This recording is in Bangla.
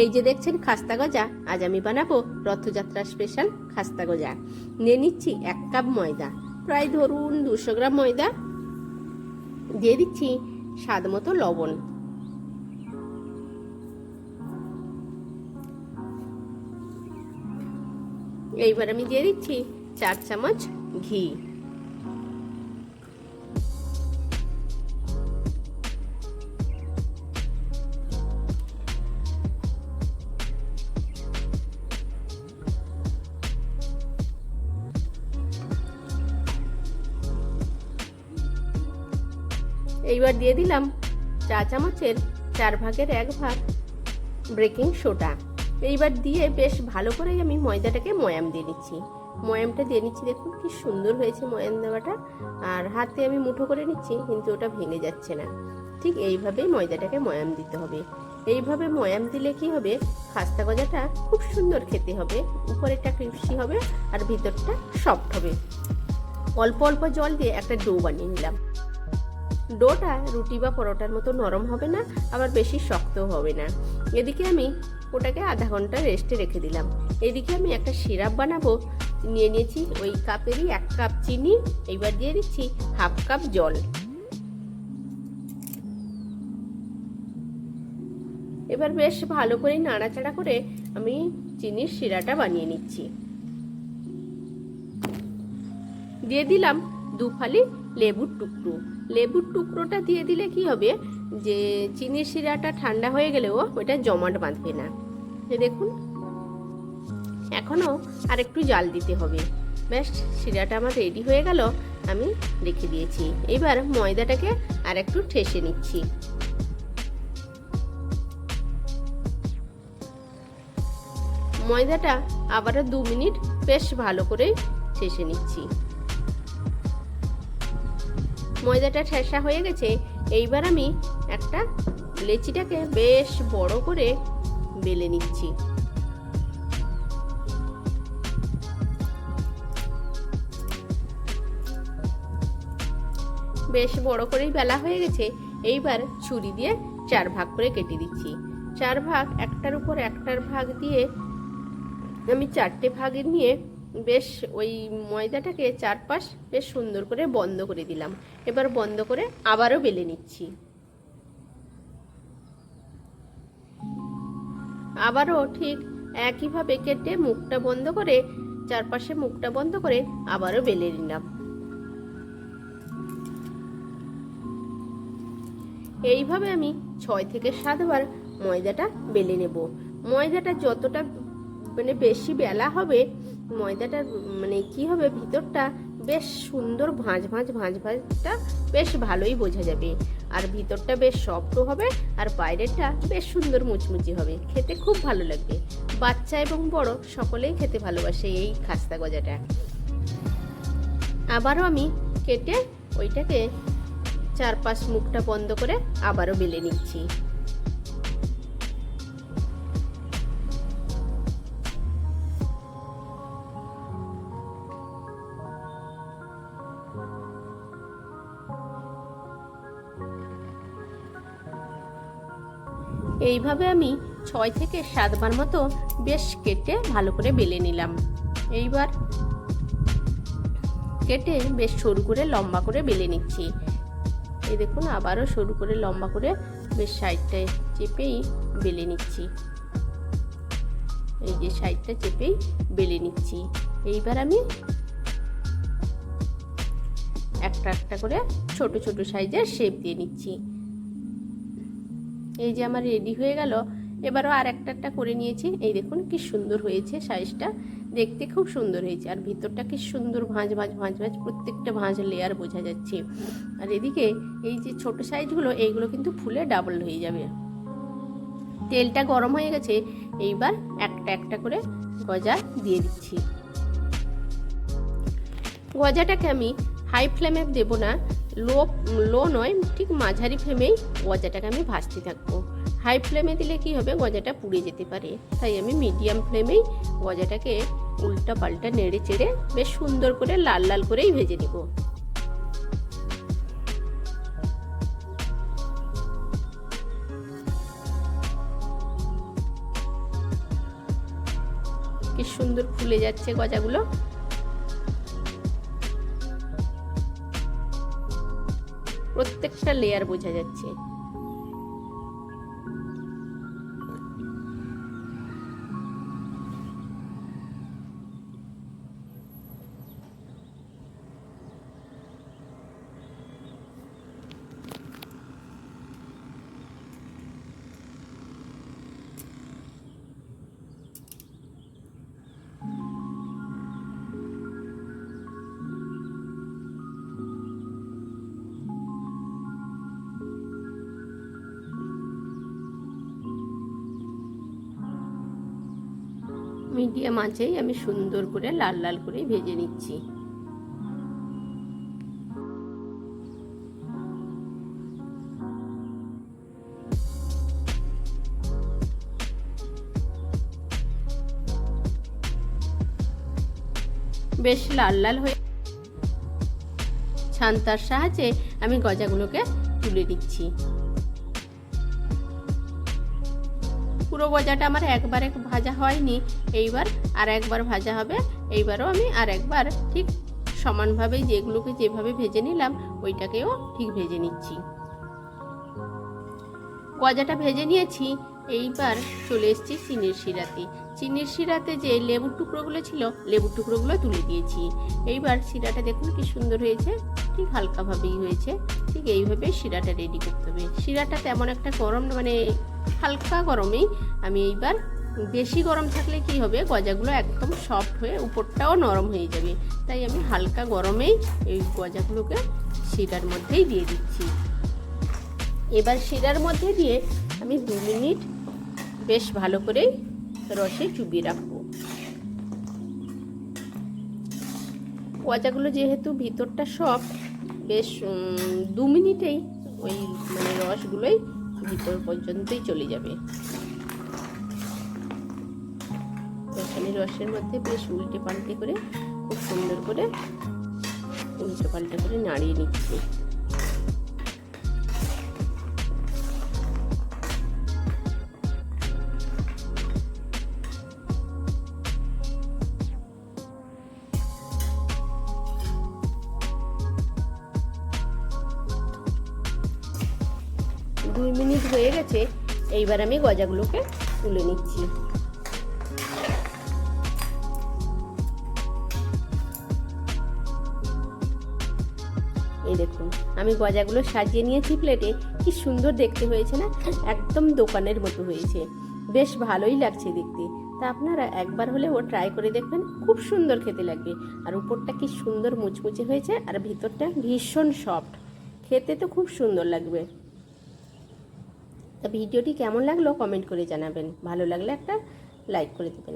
এই যে দেখছেন খাস্তা গজা, আজ আমি বানাবো রথযাত্রা স্পেশাল খাস্তা গজা। নিয়ে নিচ্ছি এক কাপ ময়দা, প্রায় ধরুন দুশো গ্রাম ময়দা। দিয়ে দিচ্ছি স্বাদ মতো লবণ। এইবার আমি দিয়ে দিচ্ছি চার চামচ ঘি। এইবার দিয়ে দিলাম চা চামচের চার ভাগের এক ভাগ বেকিং সোডা এইবার দিয়ে বেশ ভালো করেই আমি ময়দাটাকে ময়াম দিয়ে নিচ্ছি। ময়ামটা দিয়ে নিচ্ছি, দেখুন কি সুন্দর হয়েছে ময়াম দেওয়াটা। আর হাতে আমি মুঠো করে নিচ্ছি, কিন্তু ওটা ভেঙে যাচ্ছে না। ঠিক এইভাবেই ময়দাটাকে ময়াম দিতে হবে। এইভাবে ময়াম দিলে কি হবে? খাস্তা গজাটা খুব সুন্দর খেতে হবে। উপরেরটা ক্রিপসি হবে আর ভিতরটা সফট হবে। অল্প অল্প জল দিয়ে একটা ডো বানিয়ে নিলাম। ডোটা রুটি বা পরোটার মতো নরম হবে না, আবার বেশি শক্ত হবে না। এদিকে আমি ওটাকে আধা ঘণ্টা রেস্টে রেখে দিলাম। এদিকে আমি একটা সিরাপ বানাবো। নিয়ে নিয়েছি ওই কাপেরই এক কাপ চিনি এইবার দিয়ে দিচ্ছি হাফ কাপ জল। এবার বেশ ভালো করে নাড়াচাড়া করে আমি চিনির শিরাটা বানিয়ে নিচ্ছি। দিয়ে দিলাম দু ফালি লেবুর টুকরো। লেবুর টুকরোটা দিয়ে দিলে কি হবে? যে চিনির শিরাটা ঠান্ডা হয়ে গেলেও ওটা জমাট বাঁধবে না। দেখুন। এখনও আর একটু জাল দিতে হবে। ব্যাস, শিরাটা আমার রেডি হয়ে গেল, আমি রেখে দিয়েছি। এবার ময়দাটাকে আর একটু ঠেসে নিচ্ছি। ময়দাটা আবারও দু মিনিট বেশ ভালো করে ঠেসে নিচ্ছি। ময়দাটা ঠেসা হয়ে গেছে, এইবার আমি একটা লেচিটাকে বেশ বড় করে বেলে নিচ্ছি। বেশ বড় করেই বেলা হয়ে গেছে, এইবার ছুরি দিয়ে চার ভাগ করে কেটে দিচ্ছি। চার ভাগ, একটার উপর একটার ভাগ দিয়ে আমি চারটে ভাগে নিয়ে বেশ ওই ময়দাটাকে চারপাশ বেশ সুন্দর করে বন্ধ করে দিলাম। এবার বন্ধ করে আবারও বেলে নিচ্ছি। আবারও ঠিক একইভাবে কেটে মুখটা বন্ধ করে, চারপাশে মুখটা বন্ধ করে আবারও বেলে নিলাম। এইভাবে আমি ছয় থেকে সাতবার ময়দাটা বেলে নেব। ময়দাটা যতটা মানে বেশি বেলা হবে ময়দাটার মানে কি হবে, ভিতরটা বেশ সুন্দর ভাঁজ ভাঁজ ভাঁজ ভাঁজটা বেশ ভালোই বোঝা যাবে। আর ভিতরটা বেশ সফটও হবে আর বাইরেরটা বেশ সুন্দর মুচমুচি হবে। খেতে খুব ভালো লাগবে। বাচ্চা এবং বড় সকলেই খেতে ভালোবাসে এই খাস্তা গজাটা। আবারও আমি কেটে ওইটাকে চারপাশ মুখটা বন্ধ করে আবারও বেলে নিচ্ছি। এইভাবে আমি ছয় থেকে সাতবার মতো বেশ কেটে ভালো করে বেলে নিলাম। এইবার কেটে বেশ সরু করে লম্বা করে বেলে নিচ্ছি। এই দেখুন, আবারও সরু করে লম্বা করে বেশ সাইডটায় চেপেই বেলে নিচ্ছি। এই যে সাইডটা চেপেই বেলে নিচ্ছি। এইবার আমি একটা একটা করে ছোট ছোট সাইজের শেপ দিয়ে নিচ্ছি। এই যে আমার রেডি হয়ে গেল, এবারও আর একটা একটা করে নিয়েছি। এই দেখুন কি সুন্দর হয়েছে সাইজটা দেখতে খুব সুন্দর হয়েছে। আর ভিতরটা কি সুন্দর ভাঁজ ভাঁজ ভাঁজ ভাঁজ, প্রত্যেকটা ভাঁজ লেয়ার বোঝা যাচ্ছে। আর এদিকে এই যে ছোট সাইজগুলো এইগুলো কিন্তু ফুলে ডাবল হয়ে যাবে। তেলটা গরম হয়ে গেছে, এইবার একটা একটা করে গজা দিয়ে দিচ্ছি। গজাটাকে আমি হাই ফ্লেমে দেব না লো লো নয়, ঠিক মাঝারি ফ্লেমেই গজাটাকে আমি ভাজতে থাকব। হাই ফ্লেমে দিলে কি হবে? গজাটা পুড়ে যেতে পারে। তাই আমি মিডিয়াম ফ্লেমেই গজাটাকে উল্টা পাল্টা নেড়ে চেড়ে বেশ সুন্দর করে লাল লাল করেই ভেজে নেব। কি সুন্দর ফুলে যাচ্ছে গজাগুলো। প্রত্যেকটা লেয়ার বোঝা যাচ্ছে। মিডিয়াম আঁচেই আমি সুন্দর করে লাল লাল করে ভেজে নিচ্ছি। বেশ লাল লাল হয়ে ছান্তার সাহায্যে আমি গজাগুলোকে তুলে দিচ্ছি। পুরো গজাটা আমার একবারে ভাজা হয়নি, এইবার আর একবার ভাজা হবে, এইবারও আমি আর একবার ঠিক সমানভাবে যেগুলোকে যেভাবে ভেজে নিলাম, ওইটাকেও ঠিক ভেজে নিচ্ছি। গজাটা ভেজে নিয়েছি, এইবার চলে এসেছি চিনির শিরাতে। চিনির শিরাতে যে লেবুর টুকরোগুলো ছিল, লেবুর টুকরোগুলো তুলে দিয়েছি। এইবার শিরাটা দেখুন কি সুন্দর হয়েছে। ঠিক হালকাভাবেই হয়েছে। ঠিক এইভাবে শিরাটা রেডি করতে হবে। শিরাটা তেমন একটা গরম মানে হালকা গরমেই আমি এইবার বেশি গরম থাকলে কি হবে? গজাগুলো একদম সফট হয়ে উপরটাও নরম হয়ে যাবে। তাই আমি হালকা গরমেই এই গজাগুলোকে শিরার মধ্যেই দিয়ে দিচ্ছি। এবার শিরার মধ্যে দিয়ে আমি দু মিনিট বেশ ভালো করে রসে চুবিয়ে রাখব। গজাগুলো যেহেতু ভিতরটা সফট বেশ দু মিনিটেই ওই মানে রসগুলোই ভিতর পর্যন্তই চলে যাবে। এখানে রসের মধ্যে বেশ উল্টে পাল্টে করে, খুব সুন্দর করে উল্টে পাল্টে করে নাড়িয়ে নিচ্ছি। মিনিট হয়ে গেছে, এইবার আমি গজাগুলোকে তুলে নিচ্ছি। এই দেখুন, আমি গজাগুলো সাজিয়ে নিয়েছি প্লেটে, কি সুন্দর দেখতে হয়েছে না? একদম দোকানের মতো হয়েছে। বেশ ভালোই লাগছে দেখতে। তা আপনারা একবার হলেও ট্রাই করে দেখবেন, খুব সুন্দর খেতে লাগবে। আর উপরটা কি সুন্দর মুচমুচে হয়েছে, আর ভিতরটা ভীষণ সফট। খেতে তো খুব সুন্দর লাগবে। তা ভিডিওটি কেমন লাগল কমেন্ট করে জানাবেন। ভালো লাগলে একটা লাইক করে দেবেন।